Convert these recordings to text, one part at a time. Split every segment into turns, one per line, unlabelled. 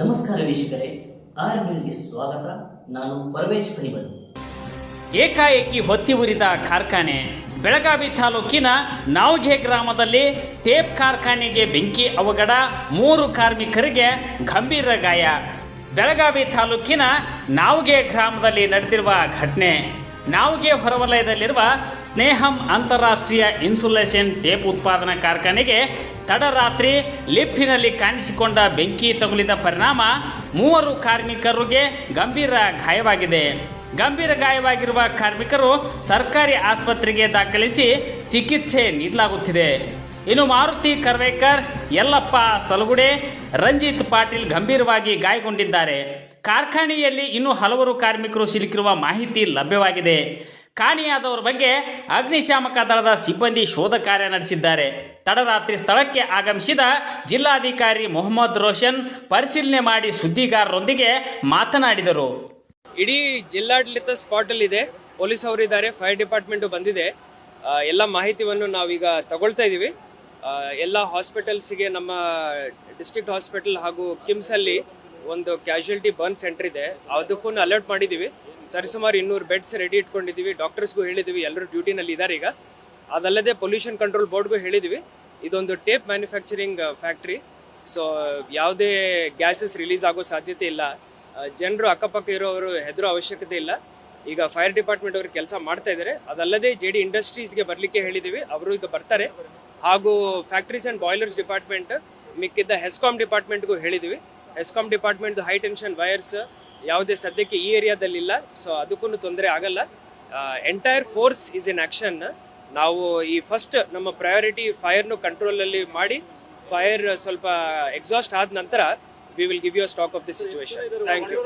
ನಮಸ್ಕಾರ ವೀಕ್ಷಕರೇ ಆರ್ ನ್ಯೂಸ್ಗೆ ಸ್ವಾಗತ. ನಾನು ಪರವೇಶ್ ಪನಿಬಲ್.
ಏಕಾಏಕಿ ಹೊತ್ತಿ ಉರಿದ ಕಾರ್ಖಾನೆ, ಬೆಳಗಾವಿ ತಾಲೂಕಿನ ನಾವ್ಗೆ ಗ್ರಾಮದಲ್ಲಿ ಟೇಪ್ ಕಾರ್ಖಾನೆಗೆ ಬೆಂಕಿ ಅವಘಡ, ಮೂರು ಕಾರ್ಮಿಕರಿಗೆ ಗಂಭೀರ ಗಾಯ. ಬೆಳಗಾವಿ ತಾಲೂಕಿನ ನಾವ್ಗೆ ಗ್ರಾಮದಲ್ಲಿ ನಡೆದಿರುವ ಘಟನೆ, ನಾವ್ಗೆ ಹೊರವಲಯದಲ್ಲಿರುವ ಸ್ನೇಹಂ ಅಂತಾರಾಷ್ಟ್ರೀಯ ಇನ್ಸುಲೇಷನ್ ಟೇಪ್ ಉತ್ಪಾದನಾ ಕಾರ್ಖಾನೆಗೆ ತಡರಾತ್ರಿ ಲಿಫ್ಟಿನಲ್ಲಿ ಕಾಣಿಸಿಕೊಂಡ ಬೆಂಕಿ ತಗುಲಿದ ಪರಿಣಾಮ ಮೂವರು ಕಾರ್ಮಿಕರಿಗೆ ಗಂಭೀರ ಗಾಯವಾಗಿದೆ. ಗಂಭೀರ ಗಾಯವಾಗಿರುವ ಕಾರ್ಮಿಕರು ಸರ್ಕಾರಿ ಆಸ್ಪತ್ರೆಗೆ ದಾಖಲಿಸಿ ಚಿಕಿತ್ಸೆ ನೀಡಲಾಗುತ್ತಿದೆ. ಇನ್ನು ಮಾರುತಿ ಕರ್ವೇಕರ್ ಯಲ್ಲಪ್ಪ ಸಲಗುಡೆ, ರಂಜಿತ್ ಪಾಟೀಲ್ ಗಂಭೀರವಾಗಿ ಗಾಯಗೊಂಡಿದ್ದಾರೆ. ಕಾರ್ಖಾನೆಯಲ್ಲಿ ಇನ್ನೂ ಹಲವರು ಕಾರ್ಮಿಕರು ಸಿಲುಕಿರುವ ಮಾಹಿತಿ ಲಭ್ಯವಾಗಿದೆ. ಕಾಣೆಯಾದವರ ಬಗ್ಗೆ ಅಗ್ನಿಶಾಮಕ ದಳದ ಸಿಬ್ಬಂದಿ ಶೋಧ ಕಾರ್ಯ ನಡೆಸಿದ್ದಾರೆ. ತಡರಾತ್ರಿ ಸ್ಥಳಕ್ಕೆ ಆಗಮಿಸಿದ ಜಿಲ್ಲಾಧಿಕಾರಿ ಮೊಹಮ್ಮದ್ ರೋಷನ್ ಪರಿಶೀಲನೆ ಮಾಡಿ ಸುದ್ದಿಗಾರರೊಂದಿಗೆ ಮಾತನಾಡಿದರು.
ಇಡೀ ಜಿಲ್ಲಾಡಳಿತ ಸ್ಪಾಟ್ ಅಲ್ಲಿ ಇದೆ. ಪೊಲೀಸ್ ಅವರು ಇದ್ದಾರೆ, ಫೈರ್ ಡಿಪಾರ್ಟ್ಮೆಂಟ್ ಬಂದಿದೆ. ಎಲ್ಲ ಮಾಹಿತಿಯನ್ನು ನಾವೀಗ ತಗೊಳ್ತಾ ಇದ್ದೀವಿ ಎಲ್ಲ ಹಾಸ್ಪಿಟಲ್ಸಿಗೆ ನಮ್ಮ ಡಿಸ್ಟ್ರಿಕ್ಟ್ ಹಾಸ್ಪಿಟಲ್ ಹಾಗೂ ಕಿಮ್ಸ್ ಅಲ್ಲಿ ಒಂದು ಕ್ಯಾಶುಯಲ್ಟಿ ಬರ್ನ್ ಸೆಂಟರ್ ಇದೆ. ಅದಕ್ಕೂ ಅಲರ್ಟ್ ಮಾಡಿದ್ದೀವಿ ಸರಿಸುಮಾರು ಇನ್ನೂರು ಬೆಡ್ಸ್ ರೆಡಿ ಇಟ್ಕೊಂಡಿದ್ದೀವಿ ಡಾಕ್ಟರ್ಸ್ಗೂ ಹೇಳಿದ್ದೀವಿ ಎಲ್ಲರೂ ಡ್ಯೂಟಿನಲ್ಲಿ ಇದ್ದಾರೆ ಈಗ. ಅದಲ್ಲದೆ ಪೊಲ್ಯೂಷನ್ ಕಂಟ್ರೋಲ್ ಬೋರ್ಡ್ಗೂ ಹೇಳಿದ್ದೀವಿ ಇದೊಂದು ಟೇಪ್ ಮ್ಯಾನುಫ್ಯಾಕ್ಚರಿಂಗ್ ಫ್ಯಾಕ್ಟ್ರಿ ಸೊ ಯಾವುದೇ ಗ್ಯಾಸಸ್ ರಿಲೀಸ್ ಆಗೋ ಸಾಧ್ಯತೆ ಇಲ್ಲ. ಜನರು ಅಕ್ಕಪಕ್ಕ ಇರೋರು ಹೆದರೋ ಅವಶ್ಯಕತೆ ಇಲ್ಲ. ಈಗ ಫೈರ್ ಡಿಪಾರ್ಟ್ಮೆಂಟ್ ಅವರು ಕೆಲಸ ಮಾಡ್ತಾ ಇದ್ದಾರೆ ಅದಲ್ಲದೆ ಜೆ ಡಿ ಇಂಡಸ್ಟ್ರೀಸ್ಗೆ ಬರಲಿಕ್ಕೆ ಹೇಳಿದ್ದೀವಿ ಅವರು ಈಗ ಬರ್ತಾರೆ. ಹಾಗೂ ಫ್ಯಾಕ್ಟ್ರೀಸ್ ಆ್ಯಂಡ್ ಬಾಯ್ಲರ್ಸ್ ಡಿಪಾರ್ಟ್ಮೆಂಟ್ ಮಿಕ್ಕಿದ್ದ ಹೆಸ್ಕಾಮ್ ಡಿಪಾರ್ಟ್ಮೆಂಟ್ಗೂ ಹೇಳಿದ್ದೀವಿ HESCOM department high tension wires ಯಾವುದೇ ಸದ್ಯಕ್ಕೆ ಈ ಏರಿಯಾದಲ್ಲಿಲ್ಲ. ಸೊ ಅದಕ್ಕೂ ತೊಂದರೆ ಆಗಲ್ಲ. Entire force is in action ನಾವು ಈ ಫಸ್ಟ್ ನಮ್ಮ ಪ್ರಯಾರಿಟಿ ಫೈರ್ನು ಕಂಟ್ರೋಲಲ್ಲಿ ಮಾಡಿ ಫೈರ್ ಸ್ವಲ್ಪ ಎಕ್ಸಾಸ್ಟ್ ಆದ ನಂತರ we will give you stock of the situation thank you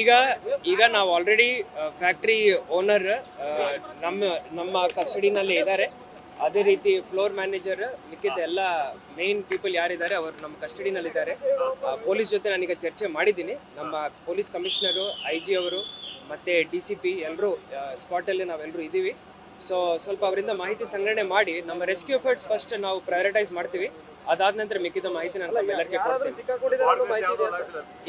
ಈಗ ಈಗ ನಾವು ಆಲ್ರೆಡಿ ಫ್ಯಾಕ್ಟ್ರಿ ಓನರ್ ನಮ್ಮ ನಮ್ಮ ಕಸ್ಟಡಿನಲ್ಲಿ ಇದ್ದಾರೆ. ಅದೇ ರೀತಿ ಫ್ಲೋರ್ ಮ್ಯಾನೇಜರ್ ಮಿಕ್ಕಿದ ಎಲ್ಲ ಮೇನ್ ಪೀಪಲ್ ಯಾರಿದ್ದಾರೆ ಅವರು ನಮ್ಮ ಕಸ್ಟಡಿನಲ್ಲಿದ್ದಾರೆ. ಪೊಲೀಸ್ ಜೊತೆ ನಾನೀಗ ಚರ್ಚೆ ಮಾಡಿದ್ದೀನಿ. ನಮ್ಮ ಪೊಲೀಸ್ ಕಮಿಷನರು ಐ ಜಿ ಅವರು ಮತ್ತೆ ಡಿ ಸಿ ಪಿ ಎಲ್ಲರೂ ಸ್ಪಾಟಲ್ಲಿ ನಾವೆಲ್ಲರೂ ಇದ್ದೀವಿ. ಸೊ ಸ್ವಲ್ಪ ಅವರಿಂದ ಮಾಹಿತಿ ಸಂಗ್ರಹಣೆ ಮಾಡಿ ನಮ್ಮ ರೆಸ್ಕ್ಯೂ ಎಫರ್ಟ್ಸ್ ಫಸ್ಟ್ ನಾವು ಪ್ರಯಾರಿಟೈಸ್ ಮಾಡ್ತೀವಿ. ಅದಾದ ನಂತರ ಮಿಕ್ಕಿದ ಮಾಹಿತಿ ನಾನು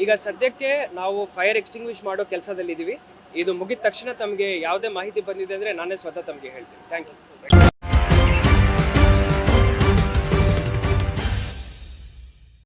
ಈಗ ಸದ್ಯಕ್ಕೆ ನಾವು ಫೈರ್ ಎಕ್ಸ್ಟಿಂಗ್ವಿಷ್ ಮಾಡೋ ಕೆಲಸದಲ್ಲಿದೀವಿ ಇದು ಮುಗಿದ ತಕ್ಷಣ ತಮಗೆ ಯಾವುದೇ ಮಾಹಿತಿ ಬಂದಿದೆ ಅಂದ್ರೆ ನಾನೇ ಸ್ವತಃ ತಮಗೆ ಹೇಳ್ತೀನಿ. Thank you